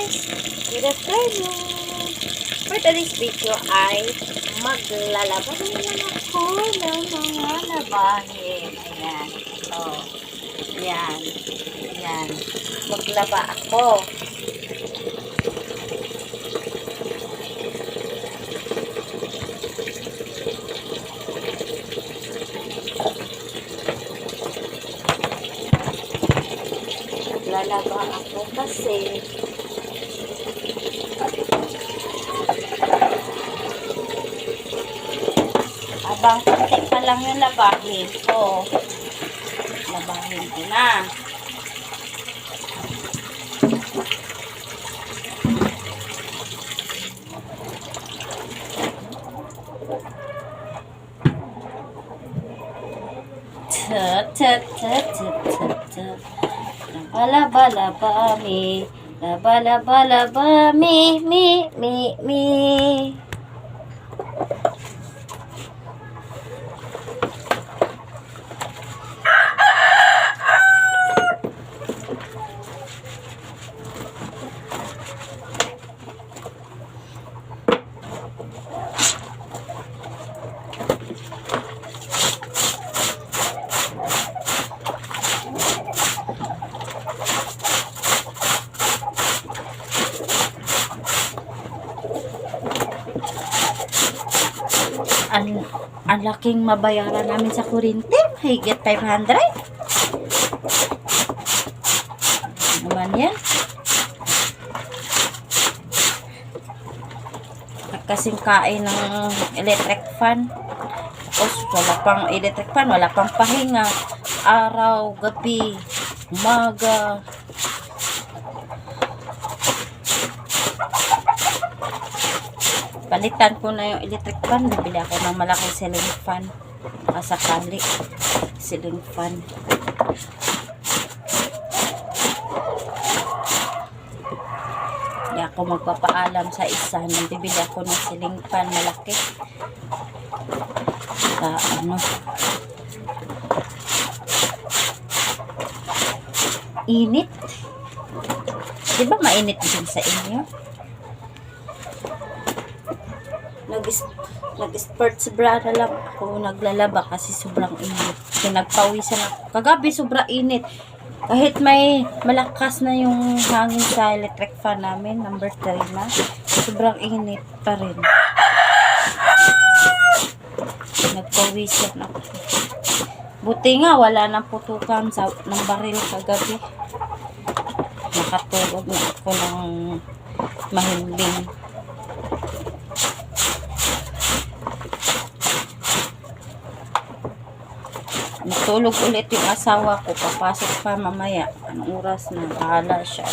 guys! Good afternoon! For today's video ay maglalaba naman ako ng mga labahin. Ayan. Oh. Ayan. Ayan. Maglaba ako. Maglalaba ako kasi Abang konti pa lang yung labahin ko. Labahin ko na. Laba laba mi. Laba laba laba mi mi mi mi. Ang, laking mabayaran namin sa kuryente. Higit 500. Ano Naman yan. Kasing kain ng electric fan. Tapos wala pang electric fan, wala pang pahinga. Araw, gabi, umaga. Palitan ko na yung electric fan. Bibili ako ng malaking ceiling fan. Kasakali. Ceiling fan. Hindi ako magpapaalam sa isa. Nang bibili ako ng ceiling fan malaki. Sa ano. Init. Di ba mainit din sa inyo? Nag nag-spurt bra na lang ako naglalaba kasi sobrang init. Nagpawisan ako. Kagabi sobrang init. Kahit may malakas na yung hangin sa electric fan namin, number 3 na, sobrang init pa rin. Nagpawisan ako. Buti nga, wala nang putukan sa, ng baril kagabi. Nakatulog na ako ng mahimbing. Natulog ulit yung asawa ko. Papasok pa mamaya. Anong oras na? Bahala siya.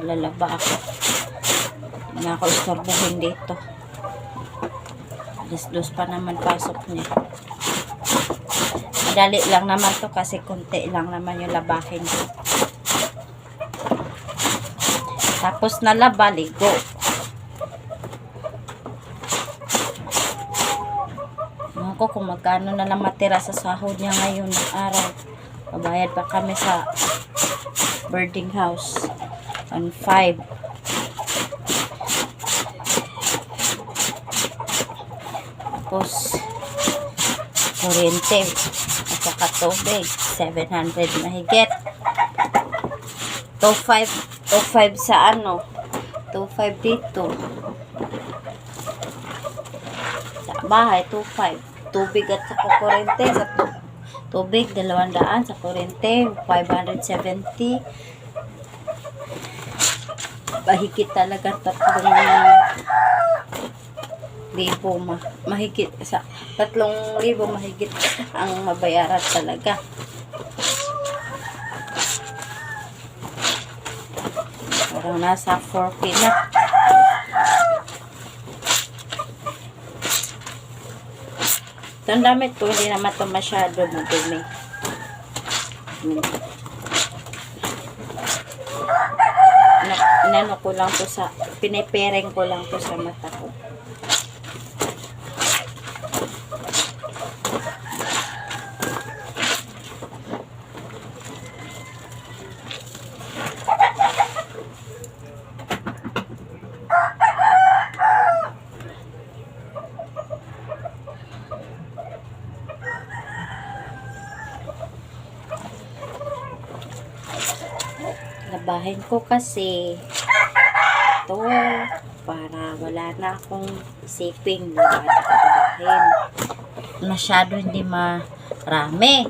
Lalaba ako. Hindi ako istorbohin dito. Alas-dos pa naman pasok niya. Madali lang naman to kasi konti lang naman yung labahin ko. Tapos nalaba, ligo. Ko kung magkano na lang matira sa sahod niya ngayon ng araw. Pabayad pa kami sa birding house. On 5. Tapos, kuryente. At saka tubig. 700 mahigit. 2.5 2.5 sa ano 2.5 dito sa bahay 2.5 tubig at sa kuryente sa tu tubig 200 sa kuryente 570 mahigit talaga tatlong libo ma mahigit sa tatlong libo mahigit ang mabayaran talaga. Parang nasa 4K na Itong damit ko, hindi naman ito masyado madumi. Ina- Inano ko lang to sa, pinipereng ko lang to sa mata ko. labahin ko kasi ito para wala na akong isiping wala na labahin. Masyado hindi marami.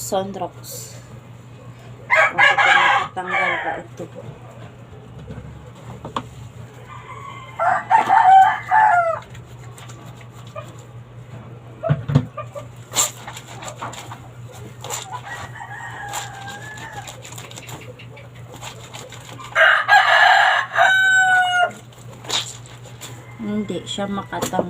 sunrox. Matatanggal ba ito? Hindi siya makatanggal.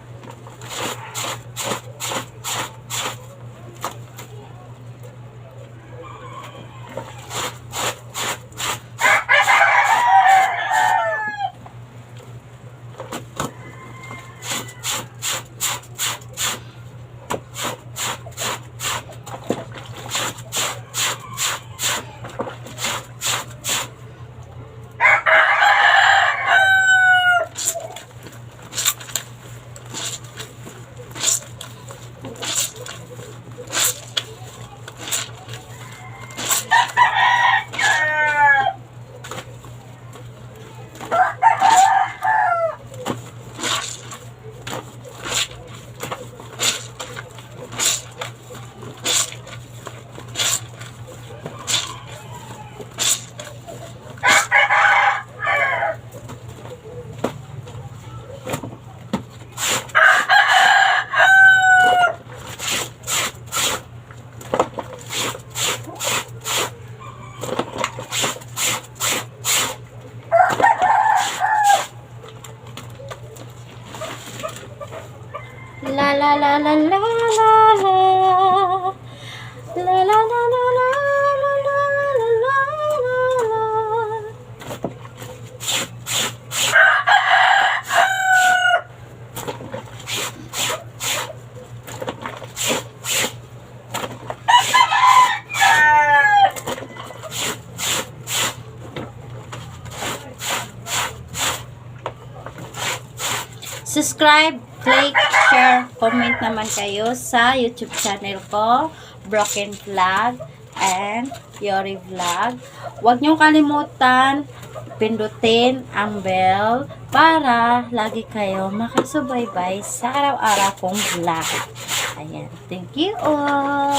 Oh, Subscribe, click, share, comment naman kayo sa YouTube channel ko, Broken Vlog and Yori Vlog. Huwag niyo kalimutan pindutin ang bell para lagi kayo makasubaybay sa araw-araw kong vlog. Ayan. Thank you all.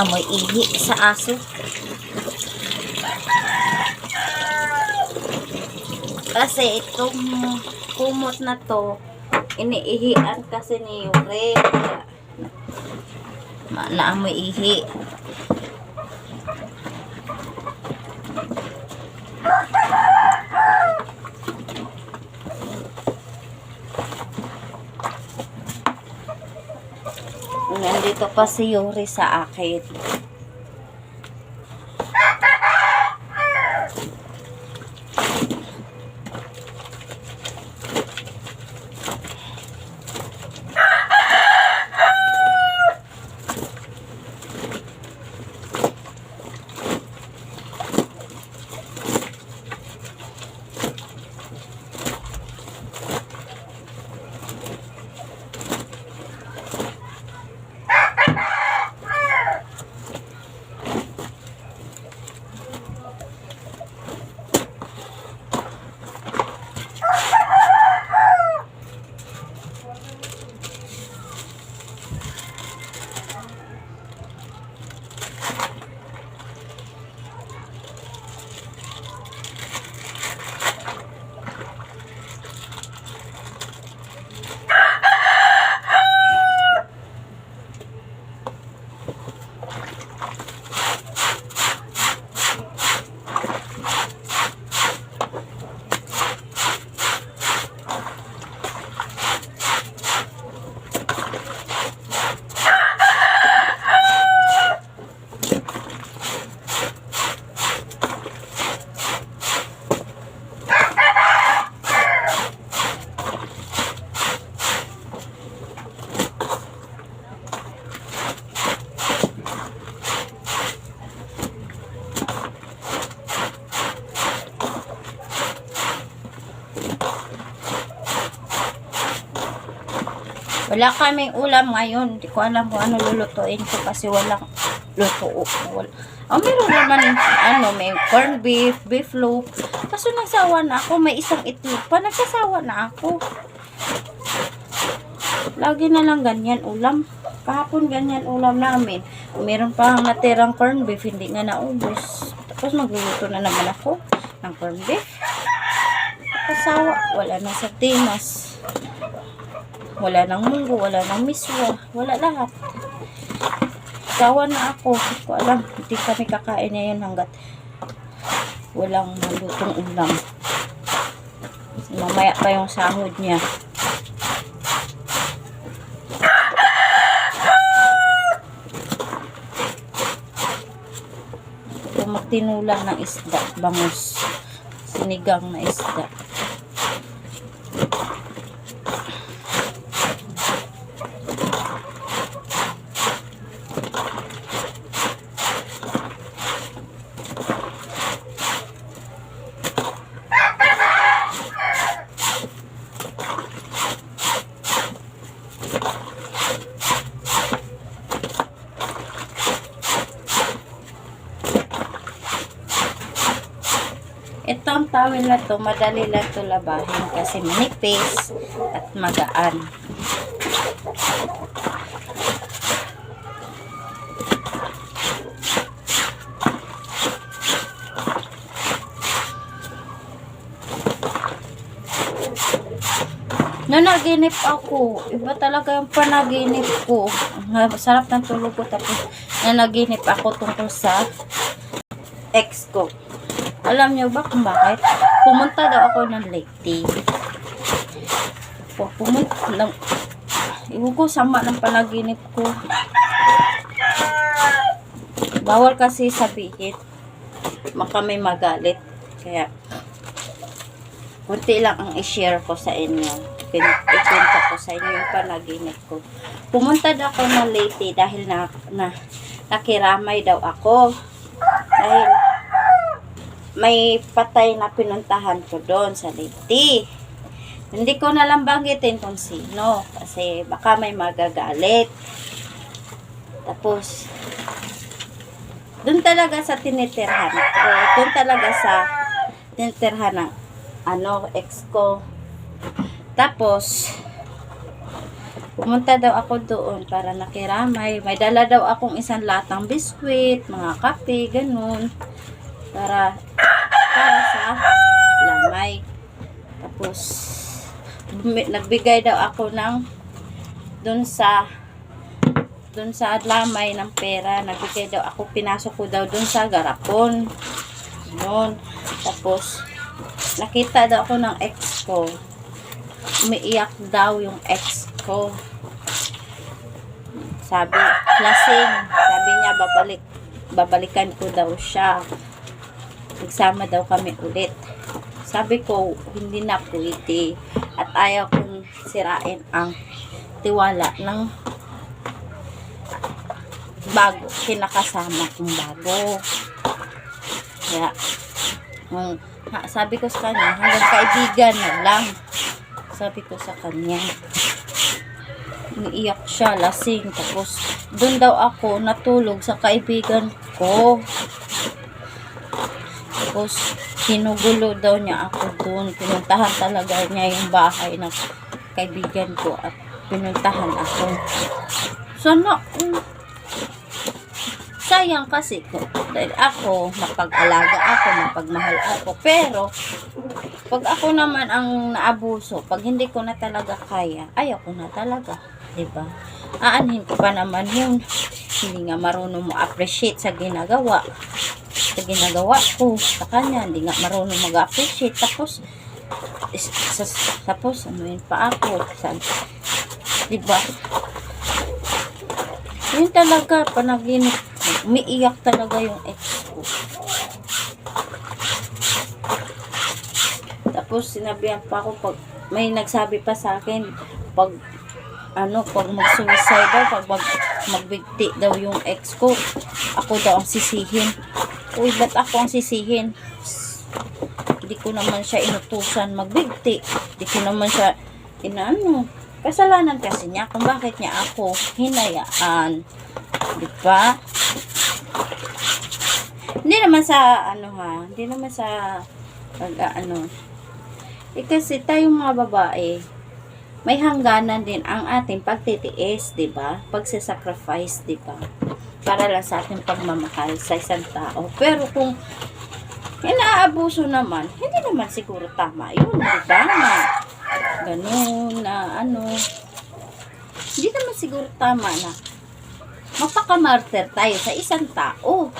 Amoy ihi sa aso. Kasi itong kumot na to, iniihian kasi ni Yure. Naamoy ihi. Nandito pa si Yuri sa akin. Wala kaming ulam ngayon. Hindi ko alam kung ano lulutuin ko kasi walang luto. Wala. Oh, meron naman, ano, may corned beef, beef loaf. Kaso nagsawa na ako, may isang itlog pa. Nagsasawa na ako. Lagi na lang ganyan ulam. Kahapon ganyan ulam namin. Meron pa natirang corned beef, hindi nga naubos. Tapos magluluto na naman ako ng corned beef. Kasawa, wala na sa tinas. Wala nang munggo, wala nang miswa, wala lahat. Sawa na ako, hindi ko alam. Hindi kami kakain ngayon hanggat walang malutong ulam. Mamaya pa yung sahod niya. Ito magtinulang ng isda, bangus. Sinigang na isda. Itong towel na to, madali lang to labahin kasi manipis at magaan. Nanaginip ako. Iba talaga yung panaginip ko. Sarap ng tulog ko. Tapos nanaginip ako tungkol sa ex ko. Alam niyo ba kung bakit? Pumunta daw ako ng Leyte. Po- Pumunta lang. Iwan ko sama ng panaginip ko. Bawal kasi sabihin. Baka may magalit. Kaya, kunti lang ang i-share ko sa inyo. Ikwento ko sa inyo yung panaginip ko. Pumunta daw ako ng Leyte dahil na, na nakiramay daw ako. Dahil may patay na pinuntahan ko doon sa Leyte. Hindi ko na lang banggitin kung sino kasi baka may magagalit. Tapos, doon talaga sa tinitirhan ko, doon talaga sa tinitirhan ng ano, ex ko. Tapos, Pumunta daw ako doon para nakiramay. May dala daw akong isang latang biskwit, mga kape, ganun. Para sa lamay. Tapos, nagbigay daw ako ng doon sa doon sa lamay ng pera. Nagbigay daw ako, pinasok ko daw doon sa garapon. Yun. Tapos, nakita daw ako ng ex ko. Umiiyak daw yung ex ko. Sabi, lasing. Sabi niya, babalik, babalikan ko daw siya. Nagsama daw kami ulit. Sabi ko, hindi na pwede. At ayaw kong sirain ang tiwala ng bago, kinakasama kong bago. Kaya, um, ha, sabi ko sa kanya, hanggang kaibigan na lang. Sabi ko sa kanya, umiiyak siya, lasing. Tapos, doon daw ako natulog sa kaibigan ko. Tapos, sinugulo daw niya ako doon. Pinuntahan talaga niya yung bahay ng kaibigan ko at pinuntahan ako. Sana, mm, sayang kasi ko. Dahil ako, mapag-alaga ako, mapagmahal ako. Pero, pag ako naman ang naabuso, pag hindi ko na talaga kaya, ayaw ko na talaga. ba? Aanhin ko pa naman yun. Hindi nga marunong mo appreciate sa ginagawa. Sa ginagawa ko sa kanya, hindi nga marunong mag-appreciate. Tapos, is, sas- tapos, ano yun pa ako. Sabi, 'di ba? Yun talaga, panaginip. Umiiyak talaga yung ex ko. Tapos sinabihan pa ako pag may nagsabi pa sa akin pag ano pag mag-suicide daw pag mag, magbigti daw yung ex ko ako daw ang sisihin uy ba't ako ang sisihin? Hindi ko naman siya inutusan magbigti. Hindi ko naman siya inaano. Kasalanan kasi niya kung bakit niya ako hinayaan. Di ba? Hindi naman sa ano ha hindi naman sa pag ano eh kasi tayong mga babae, may hangganan din ang ating pagtitiis, 'di ba? Pagse-sacrifice, 'di ba? Para lang sa ating pagmamahal sa isang tao. Pero kung inaabuso naman, hindi naman siguro tama 'yun, 'di ba? Na ganun na ano. Hindi naman siguro tama na mapakamarter tayo sa isang tao.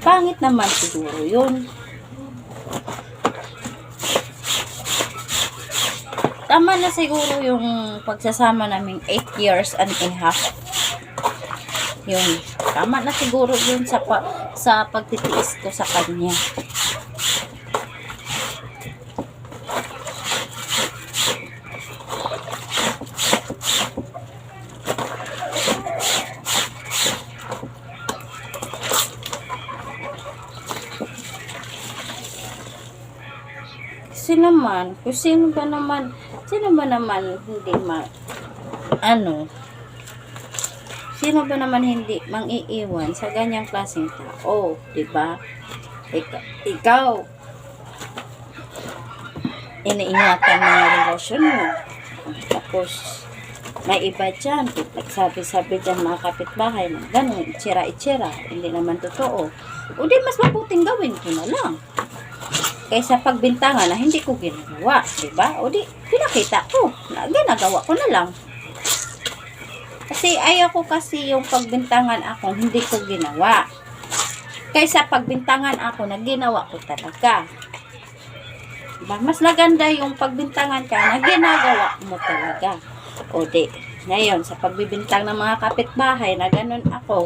Pangit naman siguro 'yun. Tama na siguro yung pagsasama namin 8 years and a half. Yun. Tama na siguro yun sa, pa, sa pagtitiis ko sa kanya. Kasi naman, kung sino ba naman, sino ba naman hindi ma, ano, sino ba naman hindi mangiiwan sa ganyang klaseng tao, di ba? Ikaw, ikaw iniingatan mo yung relasyon mo. Tapos, may iba dyan, nagsabi-sabi dyan mga kapitbahay na ganun, itsira-itsira, hindi naman totoo. O di, mas mabuting gawin ko na lang kaysa pagbintangan na hindi ko ginagawa, di ba? O di, pinakita ko, na ginagawa ko na lang. Kasi ayaw ko kasi yung pagbintangan ako, hindi ko ginawa. Kaysa pagbintangan ako, na ginawa ko talaga. Diba? Mas maganda yung pagbintangan ka na ginagawa mo talaga. O di, ngayon, sa pagbibintang ng mga kapitbahay na ganun ako,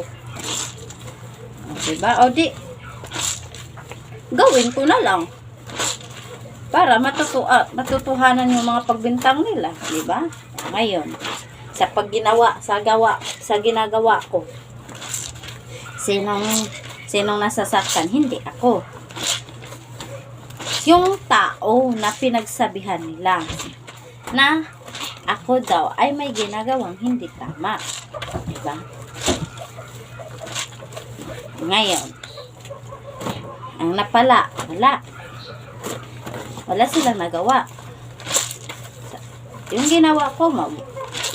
o, diba? O di, gawin ko na lang para matutua, matutuhanan yung mga pagbintang nila, di ba? Ngayon, sa pagginawa, sa gawa, sa ginagawa ko, sinong, sinong nasasaktan? Hindi ako. Yung tao na pinagsabihan nila na ako daw ay may ginagawang hindi tama. Di ba? Ngayon, ang napala, wala wala silang nagawa. yung ginawa ko, mag,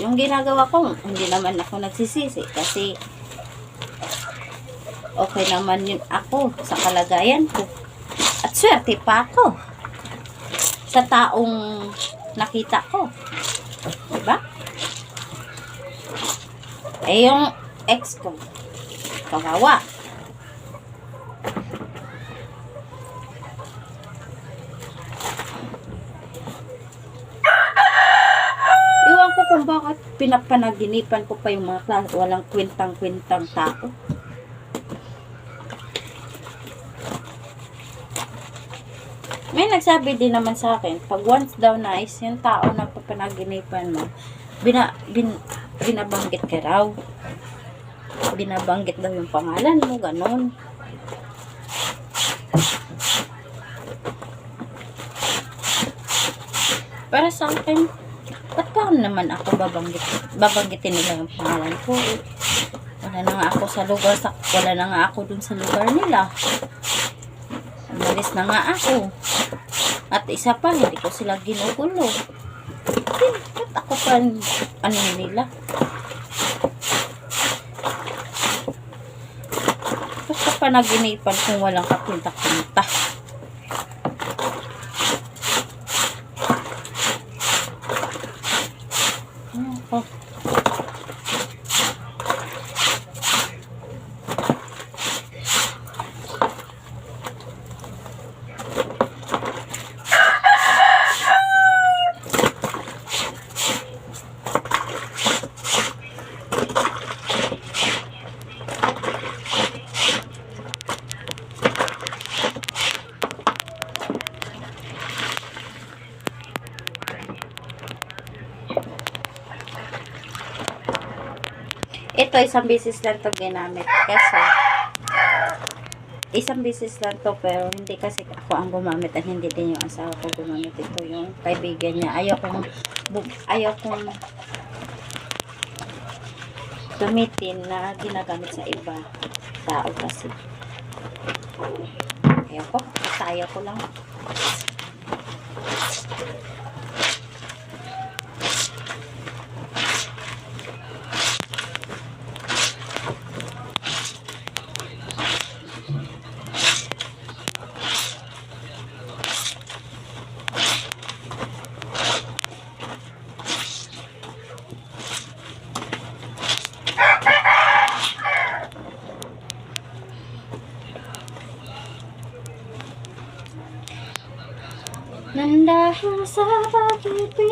yung ginagawa ko, hindi naman ako nagsisisi kasi okay naman yun ako sa kalagayan ko. At swerte pa ako sa taong nakita ko. Diba? Eh, yung ex ko, kawawa. Iwan ko kung bakit pinapanaginipan ko pa yung mga klas- walang kwentang-kwentang tao. May nagsabi din naman sa akin, pag once daw is yung tao na papanaginipan mo, bina, bin, binabanggit ka raw. Binabanggit daw yung pangalan mo, ganun. Para sa akin, ba't pa naman ako babanggit, babanggitin nila yung pangalan ko? Wala na nga ako sa lugar, sa, wala na nga ako dun sa lugar nila. Umalis na nga ako. At isa pa, hindi ko sila ginugulo. Ba't ako pa, ano nila? Ba't ka pa naginipan kung walang kapunta-punta? Isang bisis lang to ginamit. Kasi, isang bisis lang to, pero hindi kasi ako ang gumamit at hindi din yung asawa ko gumamit. Ito yung kaibigan niya. Ayaw kong, bu- ayaw kong gamitin na ginagamit sa iba tao kasi. Ayaw ko. Basta ayaw ko lang.